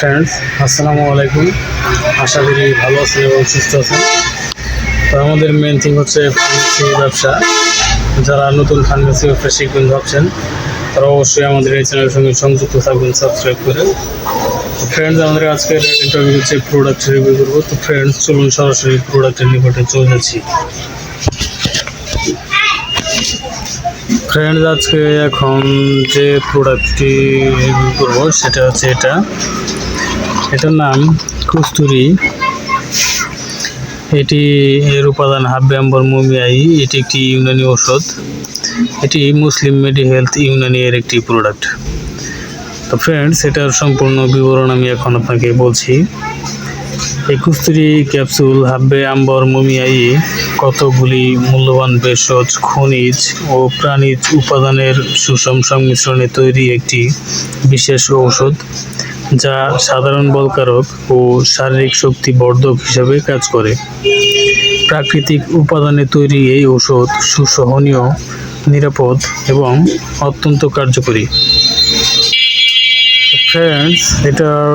Friends আসসালামু আলাইকুম। আশা করি ভালো আছেন এবং সুস্থ আছেন। তো আমাদের মেন থিং হচ্ছে ফার্মেসি ব্যবসা। যারা নতুন ফার্মেসি ব্যবসা শিখবেন ভাবছেন, তারা অবশ্যই আমাদের এই চ্যানেলের সঙ্গে সংযুক্ত থাকবেন সাবস্ক্রাইব করে। তো ফ্রেন্ডস আমাদের আজকের ইন্টারভিউ হচ্ছে প্রোডাক্ট রিভিউ করব। তো ফ্রেন্ডস চলুন সরাসরি প্রোডাক্টের নিকটে চলে যাচ্ছি। ফ্রেন্ডস আজকে এখন যে প্রোডাক্টটি রিভিউ করব, সেটা হচ্ছে এটা। এটার নাম কস্তুরি। এটি এর উপাদান হাব্যাম্বর মুমিয়াই, এটি একটি ইউনানি ঔষধ। এটি মুসলিম মেডি হেলথ ইউনানি এর একটি প্রোডাক্ট তো ফ্রেন্ডস এটার সম্পূর্ণ বিবরণ আমি এখন আপনাকে বলছি। এই ক্যাপসুল, হাব্বে, আম্বর মুমিয়াই কতগুলি মূল্যবান ভেষজ, খনিজ ও প্রাণীজ উপাদানের সুষম সংমিশ্রণে তৈরি একটি বিশেষ ঔষধ, যা সাধারণ বলকারক ও শারীরিক শক্তি বর্ধক হিসাবে কাজ করে। প্রাকৃতিক উপাদানে তৈরি এই ঔষধ সুসহনীয়, নিরাপদ এবং অত্যন্ত কার্যকরী। ফ্রেন্ডস এটার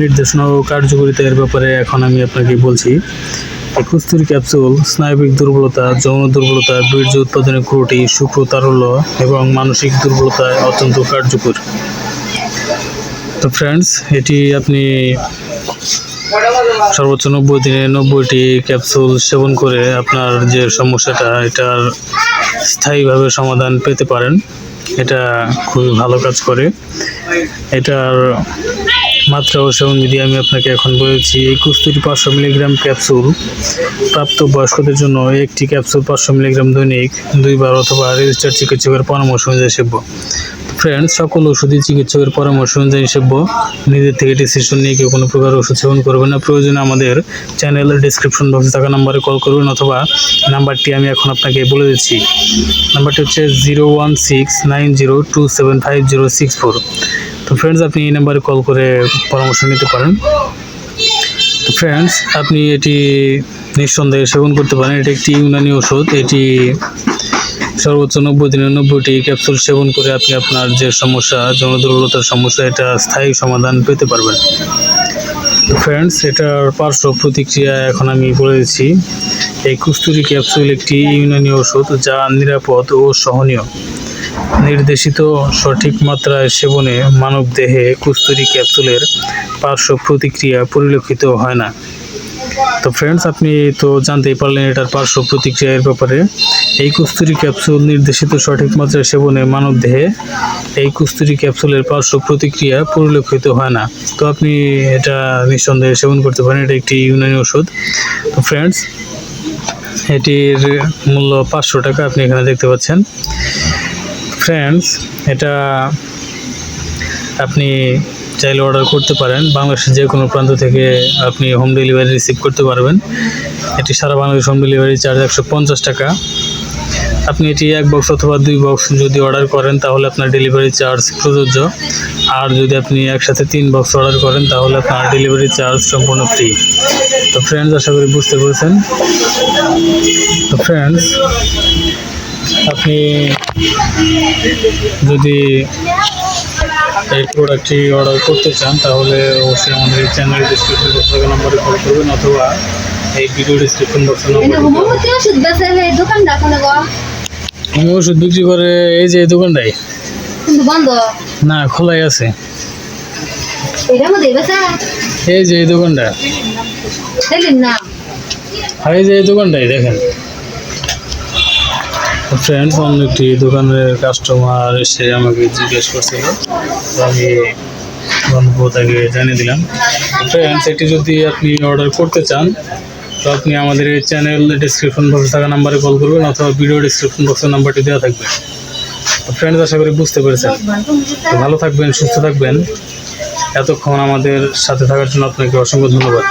নির্দেশনা ও কার্যকারিতা এর ব্যাপারে এখন আমি আপনাকে বলছি এই কুস্তুরি ক্যাপসুল, স্নায়বিক দুর্বলতা, যৌন দুর্বলতা, বীর্য উৎপাদনে ক্রুটি শুক্র তারল্য এবং মানসিক দুর্বলতায় অত্যন্ত কার্যকর। তো ফ্রেন্ডস এটি আপনি সর্বোচ্চ নব্বই দিনে নব্বইটি ক্যাপসুল সেবন করে আপনার যে সমস্যাটা, এটার স্থায়ীভাবে সমাধান পেতে পারেন। এটা খুবই ভালো কাজ করে। এটার মাত্রা ও বিধি আমি আপনাকে এখন বলেছি, এই পাঁচশো মিলিগ্রাম ক্যাপসুল প্রাপ্ত বয়স্কদের জন্য একটি ক্যাপসুল পাঁচশো মিলিগ্রাম দৈনিক দুইবার অথবা রেজিস্টার চিকিৎসকের পরামর্শ অনুযায়ী সেব্য। ফ্রেন্ডস সকল ওষুধই চিকিৎসকের পরামর্শ অনুযায়ী সেব্য। নিজের থেকে ডিসিশন নিয়ে কেউ কোনো প্রকার ওষুধ সেবন করবে না। প্রয়োজনে আমাদের চ্যানেলের ডিসক্রিপশন বক্সে থাকা নাম্বারে কল করবেন অথবা নাম্বারটি আমি এখন আপনাকে বলে দিচ্ছি। নাম্বারটি হচ্ছে zero one six nine zero two seven five zero six four তো ফ্রেন্ডস আপনি এই নাম্বারে কল করে পরামর্শ নিতে পারেন। তো ফ্রেন্ডস আপনি এটি নিঃসন্দেহে সেবন করতে পারেন। এটি একটি ইউনানি ওষুধ। এটি সর্বোচ্চ নব্বই দিনে নব্বইটি ক্যাপসুল সেবন করে আপনি আপনার যে সমস্যা যৌন দুর্বলতার সমস্যা, এটা স্থায়ী সমাধান পেতে পারবেন। তো ফ্রেন্ডস এটার পার্শ্ব প্রতিক্রিয়া এখন আমি বলে দিচ্ছি। এই কুস্তুরি ক্যাপসুল একটি ইউনানি ওষুধ যা নিরাপদ ও সহনীয়। নির্দেশিত সঠিক মাত্রায় সেবনে মানব দেহে কুস্তুরি ক্যাপসুলের পার্শ্ব প্রতিক্রিয়া পরিলক্ষিত হয় না। তো ফ্রেন্ডস আপনি তো জানতেই পারলেন এটার পার্শ্ব প্রতিক্রিয়ার ব্যাপারে। এই কুস্তুরি ক্যাপসুল নির্দেশিত সঠিক মাত্রায় সেবনে মানব দেহে এই কুস্তুরি ক্যাপসুলের পার্শ্ব প্রতিক্রিয়া পরিলক্ষিত হয় না। তো আপনি এটা নিঃসন্দেহে সেবন করতে পারেন, এটা একটি ইউনানি ওষুধ। তো ফ্রেন্ডস এটির মূল্য পাঁচশো টাকা আপনি এখানে দেখতে পাচ্ছেন। ফ্রেন্ডস, এটা আপনি চাইলে অর্ডার করতে পারেন। বাংলাদেশের যে কোনো প্রান্ত থেকে আপনি হোম ডেলিভারি রিসিভ করতে পারবেন। এটি সারা বাংলাদেশ হোম ডেলিভারি চার্জ একশো পঞ্চাশ টাকা। আপনি এটি এক বক্স অথবা দুই বক্স যদি অর্ডার করেন, তাহলে আপনার ডেলিভারি চার্জ প্রযোজ্য। আর যদি আপনি একসাথে তিন বক্স অর্ডার করেন, তাহলে আপনার ডেলিভারি চার্জ সম্পূর্ণ ফ্রি তো ফ্রেন্ডস আশা করি বুঝতে পেরেছেন। তো ফ্রেন্ডস আপনি যদি এই প্রোডাক্টটি অর্ডার করতে চান তাহলে অবশ্যই আমাদের এই চ্যানেল ডিসক্রিপশন বক্সের নম্বরে কল করবেন অথবা এই ভিডিও ডিসক্রিপশন বক্সের এটা নম্বরে আমি ওষুধ বিক্রি করে এই যে এই দোকানটাই? বন্ধ। না খোলাই আছে। এই যে এই দোকানটা। না। আর এই যে এই দোকানটাই দেখেন। ফ্রেন্ডস অন্য একটি দোকানের কাস্টমার এসে আমাকে জিজ্ঞেস করছিল। আমি বন্ধু তাকে জানিয়ে দিলাম ফ্রেন্ডস এটি যদি আপনি অর্ডার করতে চান, তো আপনি আমাদের এই চ্যানেল ডিসক্রিপশন বক্সে থাকা নাম্বারে কল করবেন অথবা ভিডিও ডিসক্রিপশন বক্সের নাম্বারটি দেওয়া থাকবে। ফ্রেন্ডস আশা করি বুঝতে পেরেছেন। তো ভালো থাকবেন, সুস্থ থাকবেন। এতক্ষণ আমাদের সাথে থাকার জন্য আপনাকে অসংখ্য ধন্যবাদ।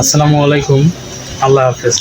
আসসালামু আলাইকুম। আল্লাহ হাফেজ।